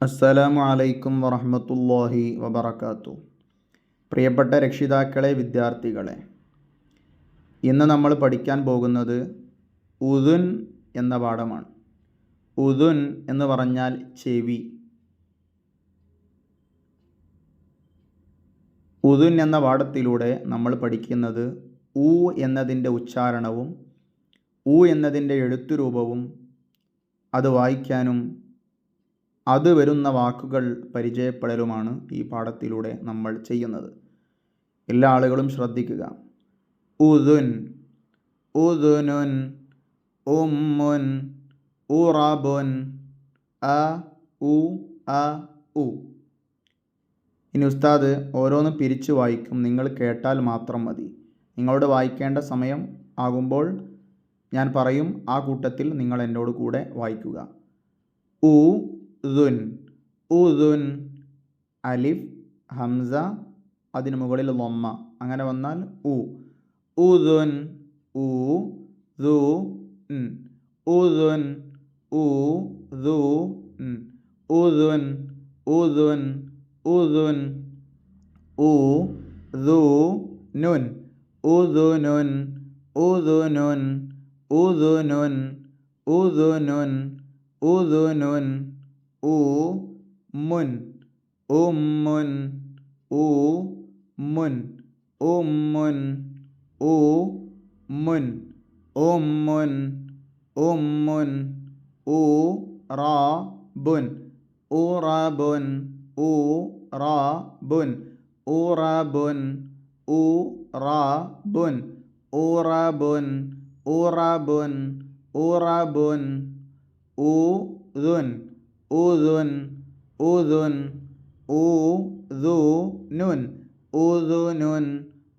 അസ്സലാമു അലൈക്കും വറഹമത്തല്ലാഹി വബർക്കാത്തു പ്രിയപ്പെട്ട രക്ഷിതാക്കളെ വിദ്യാർത്ഥികളെ ഇന്ന് നമ്മൾ പഠിക്കാൻ പോകുന്നത് ഉദുൻ എന്ന പാഠമാണ്. ഉദുൻ എന്ന് പറഞ്ഞാൽ ചെവി. ഉദുൻ എന്ന പാഠത്തിലൂടെ നമ്മൾ പഠിക്കുന്നത് ഉ എന്നതിന്റെ ഉച്ചാരണവും ഉ എന്നതിന്റെ എഴുത്തുരൂപവും അത് വായിക്കാനും അത് വരുന്ന വാക്കുകൾ പരിചയപ്പെടലുമാണ് ഈ പാഠത്തിലൂടെ നമ്മൾ ചെയ്യുന്നത്. എല്ലാ ആളുകളും ശ്രദ്ധിക്കുക. ഉദുൻ ഉദുനുൻ ഉമ്മുൻ ഉറബുൻ അ ഉ അ ഉ. ഇനി ഉസ്താദ് ഓരോന്നും പിരിച്ചു വായിക്കും. നിങ്ങൾ കേട്ടാൽ മാത്രം മതി. നിങ്ങളോട് വായിക്കേണ്ട സമയം ആകുമ്പോൾ ഞാൻ പറയും ആ കൂട്ടത്തിൽ നിങ്ങൾ എന്നോട് കൂടെ വായിക്കുക. ഉ ദുൻ ഉദുൻ അലിഫ് ഹംസ അതിന് മുകളിൽ ലൊമ്മ. അങ്ങനെ വന്നാൽ ഉ. ഉദുൻ ഉ ദു ഉദുൻ ഉ ദു ഉദുൻ ഉദുൻ ഉദുൻ ഉ ദു നുൻ. ഉദുനുൻ ഉദുനുൻ ഉദുനുൻ ഉദുനുൻ ഉദുനുൻ ഉ മുൻ ഉമ്മുൻ ഉ മുൻ ഉമ്മുൻ ഉ മുൻ ഉമ്മുൻ ഉമ്മുൻ ഉ റാബുൻ ഉറബുൻ ഉ റാബുൻ ഉറബുൻ ഉ റാബുൻ ഉറബുൻ ഉറബുൻ ഉറബുൻ ഊദുൻ ഊദുൻ ഊദുൻ ഊദുനുൻ ഊദുനുൻ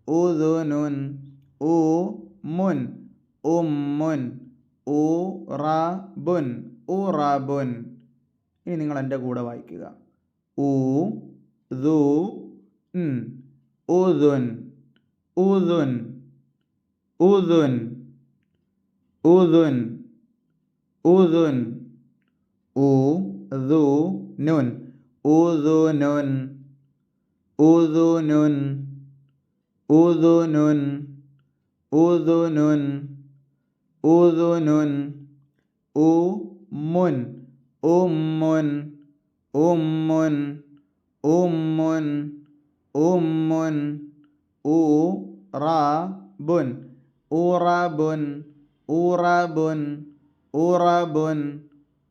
ഊദുനുൻ ഉമ്മുൻ ഉമ്മുൻ ഊറബുൻ ഉറബുൻ. ഇനി നിങ്ങൾ എന്റെ കൂടെ വായിക്കുക. ഊ ദു ഉദുൻ ഉദുൻ ഉദുൻ ഉദുൻ ഉദുൻ ഉദുനുൻ ഉദുനുൻ ഉദുനുൻ ഉദുനുൻ ഉദുനുൻ ഉദുനുൻ ഉമ്മുൻ ഉമ്മുൻ ഉമ്മുൻ ഉമ്മുൻ ഉമ്മുൻ ഉറബുൻ ഉറബുൻ ഉറബുൻ ഉറബുൻ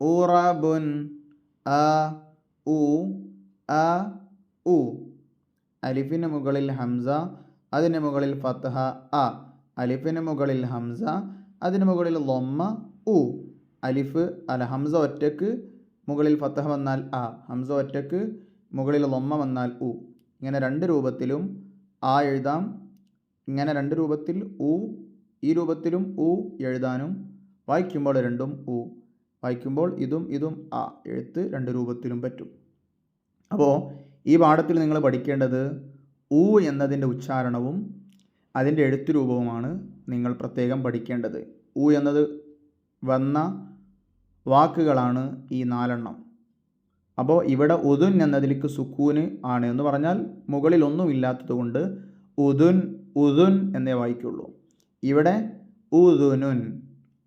ഉറബുൻ അ ഉ അ ഉ. അലിഫിന് മുകളിൽ ഹംസ അതിന് മുകളിൽ ഫത്ഹ അ. അലിഫിന് മുകളിൽ ഹംസ അതിന് മുകളിൽ ലൊമ്മ ഉ. അലിഫ് അല്ല ഹംസ ഒറ്റയ്ക്ക് മുകളിൽ ഫത്തഹ വന്നാൽ അ. ഹംസ ഒറ്റയ്ക്ക് മുകളിൽ ലൊമ്മ വന്നാൽ ഉ. ഇങ്ങനെ രണ്ട് രൂപത്തിലും ആ എഴുതാം. ഇങ്ങനെ രണ്ട് രൂപത്തിൽ ഉ ഈ രൂപത്തിലും ഉ എഴുതാനും വായിക്കുമ്പോൾ രണ്ടും ഉ. വായിക്കുമ്പോൾ ഇതും ഇതും ആ എഴുത്ത് രണ്ട് രൂപത്തിലും പറ്റും. അപ്പോൾ ഈ പാഠത്തിൽ നിങ്ങൾ പഠിക്കേണ്ടത് ഊ എന്നതിന്റെ ഉച്ചാരണവും അതിന്റെ എഴുത്ത് രൂപവുമാണ് നിങ്ങൾ പ്രത്യേകം പഠിക്കേണ്ടത്. ഊ എന്നത് വന്ന വാക്കുകളാണ് ഈ നാലെണ്ണം. അപ്പോൾ ഇവിടെ ഉദുൻ എന്നതിലേക്ക് സുക്കൂന് ആണ് എന്ന് പറഞ്ഞാൽ മുകളിൽ ഒന്നുമില്ലാത്തത് കൊണ്ട് ഉദുൻ ഉദുൻ എന്നേ വായിക്കുള്ളൂ. ഇവിടെ ഉദുനുൻ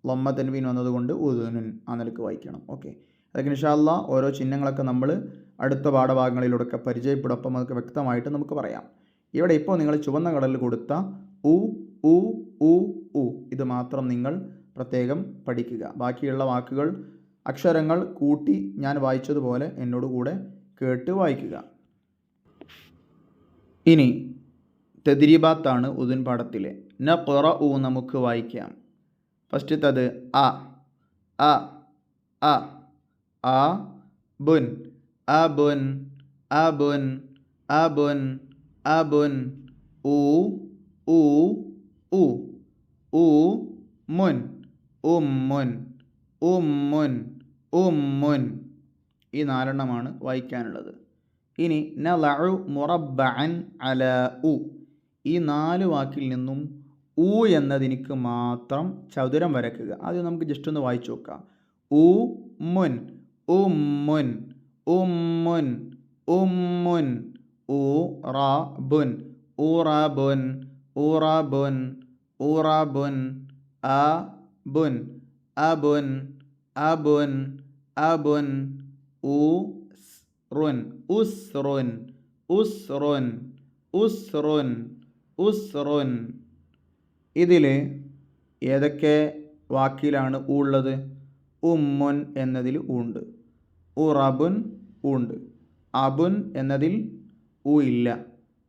ലൊമ്മ തെൻവീൻ വന്നതുകൊണ്ട് ഉദുനുൻ ആ നിലയ്ക്ക് വായിക്കണം. ഓക്കെ. അതൊക്കെ ഇൻഷാല്ല ഓരോ ചിഹ്നങ്ങളൊക്കെ നമ്മൾ അടുത്ത പാഠഭാഗങ്ങളിലൂടെയൊക്കെ പരിചയപ്പെടും അപ്പം നമുക്ക് വ്യക്തമായിട്ട് നമുക്ക് പറയാം. ഇവിടെ ഇപ്പോൾ നിങ്ങൾ ചുവന്ന കടലിൽ കൊടുത്ത ഉ ഉ ഉ ഉ ഇത് മാത്രം നിങ്ങൾ പ്രത്യേകം പഠിക്കുക. ബാക്കിയുള്ള വാക്കുകൾ അക്ഷരങ്ങൾ കൂട്ടി ഞാൻ വായിച്ചതുപോലെ എന്നോട് കൂടെ കേട്ട് വായിക്കുക. ഇനി തെതിരിബാത്താണ് ഉദുൻ പാഠത്തിലെ. ന പുറ ഉ നമുക്ക് വായിക്കാം. ഫസ്റ്റത്തത് അ. അ. അ. അ. ബുൻ. അ ബുൻ. അ ബുൻ. അ ബുൻ. അ ബുൻ. ഉ. ഉ. ഉ. ഉ. മുൻ. ഉമ്മുൻ ഉമ്മുൻ ഉമ്മുൻ ഈ നാലെണ്ണമാണ് വായിക്കാനുള്ളത്. ഇനി നലഉ മുറബൻ അല ഉ. ഈ നാല് വാക്കിൽ നിന്നും ഉ എന്നതിനിക്ക് മാത്രം ചതുരം വരക്കുക ആദ്യം നമുക്ക് ജസ്റ്റ് ഒന്ന് വായിച്ചു നോക്കാം. ഉ മുൻ ഉമ്മുൻ ഉമ്മുൻ ഉമ്മുൻ ബുൻ ഊറബുൻ ഊറബുൻ ഊറബുൻ അബുൻ അബുൻ അബുൻ അബുൻ ഉസ്റുൻ ഉസ്റുൻ ഉസ്റുൻ ഉസ്റുൻ ഉസ്റുൻ ഇതിൽ ഏതൊക്കെ വാക്കിലാണ് ഉള്ളത്? ഉമ്മുൻ എന്നതിൽ ഉണ്ട്. ഉറബുൻ ഉണ്ട്. അബുൻ എന്നതിൽ ഉ ഇല്ല.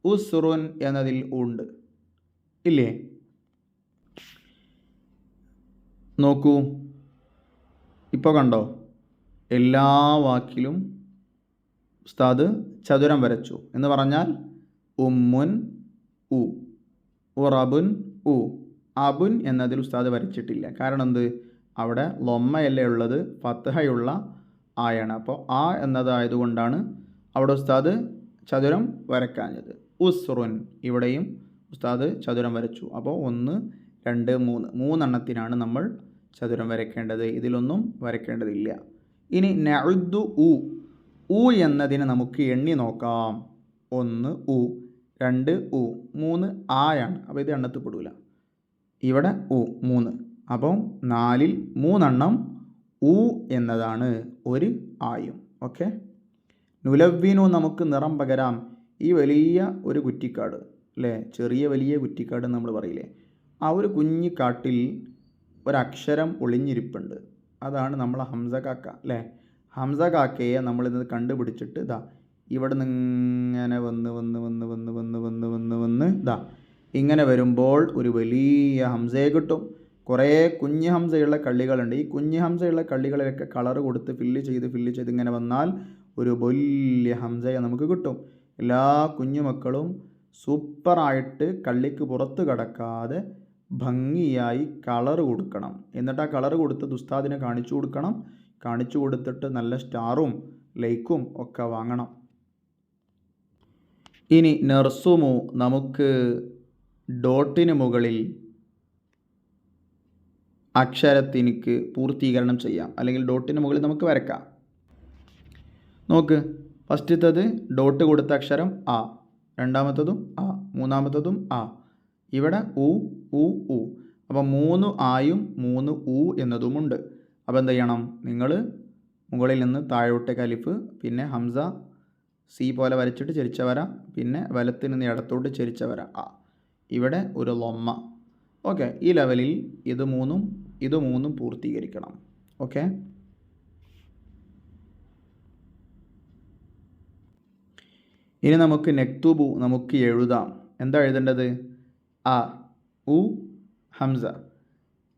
ഉസ്റുൻ എന്നതിൽ ഉണ്ട്. ഇല്ലേ? നോക്കൂ. ഇപ്പോൾ കണ്ടോ? എല്ലാ വാക്കിലും ഉസ്താദ് ചതുരം വരച്ചു. എന്ന് പറഞ്ഞാൽ ഉമ്മുൻ ഉ ഉറബുൻ ഉ അബുൻ എന്നതിൽ ഉസ്താദ് വരച്ചിട്ടില്ല. കാരണം എന്ത്? അവിടെ ലൊമ്മയല്ലേ ഉള്ളത്? ഫത്തഹയുള്ള ആയാണ്. അപ്പോൾ ആ എന്നതായതുകൊണ്ടാണ് അവിടെ ഉസ്താദ് ചതുരം വരക്കാഞ്ഞത്. ഉസ്റുൻ ഇവിടെയും ഉസ്താദ് ചതുരം വരച്ചു. അപ്പോൾ ഒന്ന് രണ്ട് മൂന്ന്. മൂന്നെണ്ണത്തിനാണ് നമ്മൾ ചതുരം വരക്കേണ്ടത്. ഇതിലൊന്നും വരക്കേണ്ടതില്ല. ഇനി നഴുദ്ദു ഉ ഉ എന്നതിനെ നമുക്ക് എണ്ണി നോക്കാം. ഒന്ന് ഉ. രണ്ട് ഉ മൂന്ന് ആയാണ്. അപ്പോൾ ഇത് എണ്ണത്തിൽ പെടൂല. ഇവിടെ ഉ മൂന്ന്. അപ്പം നാലിൽ മൂന്നെണ്ണം ഉ എന്നതാണ് ഒരു ആയും. ഓക്കെ? നുലവ്വിനു നമുക്ക് നിറം പകരാം. ഈ വലിയ ഒരു കുറ്റിക്കാട് അല്ലേ? ചെറിയ വലിയ കുറ്റിക്കാട് നമ്മൾ പറയില്ലേ? ആ ഒരു കുഞ്ഞിക്കാട്ടിൽ ഒരക്ഷരം ഒളിഞ്ഞിരിപ്പുണ്ട്. അതാണ് നമ്മൾ ഹംസ കാക്ക അല്ലേ? ഹംസ കാക്കയെ നമ്മളിത് കണ്ടുപിടിച്ചിട്ട് ഇതാ ഇവിടെ നിന്ന് ഇങ്ങനെ വന്ന് വന്ന് വന്ന് വന്ന് വന്ന് വന്ന് വന്ന് വന്ന് ഇതാ ഇങ്ങനെ വരുമ്പോൾ ഒരു വലിയ ഹംസയെ കിട്ടും. കുറേ കുഞ്ഞ് ഹംസയുള്ള കള്ളികളുണ്ട്. ഈ കുഞ്ഞ് ഹംസയുള്ള കള്ളികളിലൊക്കെ കളർ കൊടുത്ത് ഫില്ല് ചെയ്ത് ഫില്ല് ചെയ്ത് ഇങ്ങനെ വന്നാൽ ഒരു വലിയ ഹംസയെ നമുക്ക് കിട്ടും. എല്ലാ കുഞ്ഞുമക്കളും സൂപ്പറായിട്ട് കള്ളിക്ക് പുറത്ത് കടക്കാതെ ഭംഗിയായി കളർ കൊടുക്കണം. എന്നിട്ട് ആ കളർ കൊടുത്ത് ദുസ്താദിനെ കാണിച്ചു കൊടുക്കണം. കാണിച്ചു കൊടുത്തിട്ട് നല്ല സ്റ്റാറും ലൈക്കും ഒക്കെ വാങ്ങണം. ഇനി നെർസുമു നമുക്ക് ഡോട്ടിന് മുകളിൽ അക്ഷരത്തിനിക്ക് പൂർത്തീകരണം ചെയ്യാം. അല്ലെങ്കിൽ ഡോട്ടിന് മുകളിൽ നമുക്ക് വരക്കാം. നോക്ക് ഫസ്റ്റത്തത് ഡോട്ട് കൊടുത്ത അക്ഷരം ആ രണ്ടാമത്തതും ആ മൂന്നാമത്തതും ആ. ഇവിടെ ഉ ഉ ഉ അപ്പം മൂന്ന് ആയും മൂന്ന് ഉ എന്നതുമുണ്ട്. അപ്പോൾ എന്ത് ചെയ്യണം നിങ്ങൾ മുകളിൽ നിന്ന് താഴോട്ടേക്ക് അലിഫ് പിന്നെ ഹംസ സി പോലെ വരച്ചിട്ട് ചെരിച്ച വര പിന്നെ വലത്തിൽ നിന്ന് ഇടത്തോട്ട് ചെരിച്ച വര. ആ ഇവിടെ ഒരു ലൊമ്മ. ഓക്കെ ഈ ലെവലിൽ ഇത് മൂന്നും ഇത് മൂന്നും പൂർത്തീകരിക്കണം. ഓക്കെ? ഇനി നമുക്ക് നെക്തുബു നമുക്ക് എഴുതാം. എന്താ എഴുതേണ്ടത്? അ ഉ ഹംസ.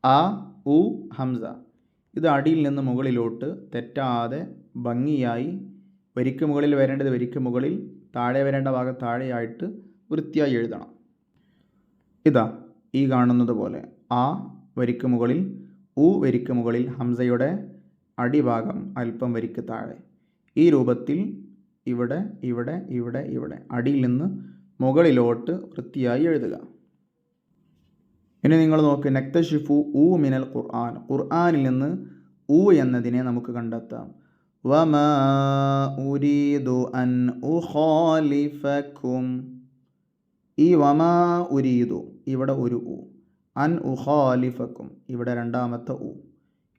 ആ ഉ ഹംസ. ഇത് അടിയിൽ നിന്ന് മുകളിലോട്ട് തെറ്റാതെ ഭംഗിയായി വരിക്ക് മുകളിൽ വരേണ്ടത് വരിക്ക് മുകളിൽ താഴെ വരേണ്ട ഭാഗം താഴെയായിട്ട് വൃത്തിയായി എഴുതണം. ഇതാ ഈ കാണുന്നത് പോലെ ആ വരിക്ക് മുകളിൽ ഉ വരിക്ക് മുകളിൽ ഹംസയുടെ അടിഭാഗം അല്പം വരിക്ക് താഴെ. ഈ രൂപത്തിൽ ഇവിടെ ഇവിടെ ഇവിടെ ഇവിടെ അടിയിൽ നിന്ന് മുകളിലോട്ട് വൃത്തിയായി എഴുതുക. ഇനി നിങ്ങൾ നോക്ക് നക്തഷിഫു ഊ മിനൽ ഖുർആൻ. ഖുർആാനിൽ നിന്ന് ഊ എന്നതിനെ നമുക്ക് കണ്ടെത്താം. വമാ ഉരീദു അൻ أخالفكم. ഈ വമാ ഉരീദു ഇവിടെ ഒരു ഉ. അൻ ഉഹാലിഫക്കും ഇവിടെ രണ്ടാമത്തെ ഉ.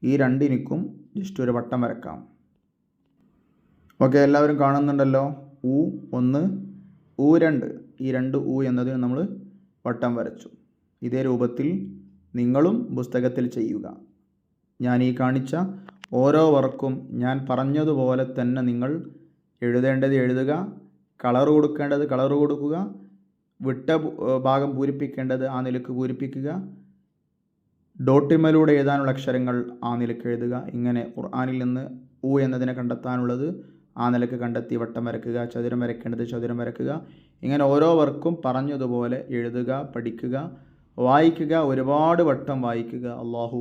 ഈ രണ്ടിനിക്കും ജസ്റ്റ് ഒരു വട്ടം വരക്കാം. ഓക്കെ എല്ലാവരും കാണുന്നുണ്ടല്ലോ? ഉ ഒന്ന് ഉ രണ്ട്. ഈ രണ്ട് ഉ എന്നതിന് നമ്മൾ വട്ടം വരച്ചു. ഇതേ രൂപത്തിൽ നിങ്ങളും പുസ്തകത്തിൽ ചെയ്യുക. ഞാൻ ഈ കാണിച്ച ഓരോ വർക്കും ഞാൻ പറഞ്ഞതുപോലെ തന്നെ നിങ്ങൾ എഴുതേണ്ടത് എഴുതുക കളർ കൊടുക്കേണ്ടത് കളർ കൊടുക്കുക വിട്ട ഭാഗം പൂരിപ്പിക്കേണ്ടത് ആ നിലയ്ക്ക് പൂരിപ്പിക്കുക ഡോട്ടിമലൂടെ എഴുതാനുള്ള അക്ഷരങ്ങൾ ആ നിലയ്ക്ക് എഴുതുക. ഇങ്ങനെ ഖുർആാനിൽ നിന്ന് ഊ എന്നതിനെ കണ്ടെത്താനുള്ളത് ആ നിലയ്ക്ക് കണ്ടെത്തി വട്ടം വരക്കുക ചതുരം വരയ്ക്കേണ്ടത് ചതുരം വരയ്ക്കുക. ഇങ്ങനെ ഓരോ വർക്കും പറഞ്ഞതുപോലെ എഴുതുക പഠിക്കുക വായിക്കുക ഒരുപാട് വട്ടം വായിക്കുക. അള്ളാഹു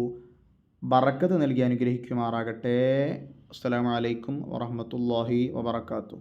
ബറക്കത്ത് നൽകി അനുഗ്രഹിക്കുമാറാകട്ടെ. അസ്സലാമു അലൈക്കും വറഹ്മത്തുള്ളാഹി വാബർക്കാത്തു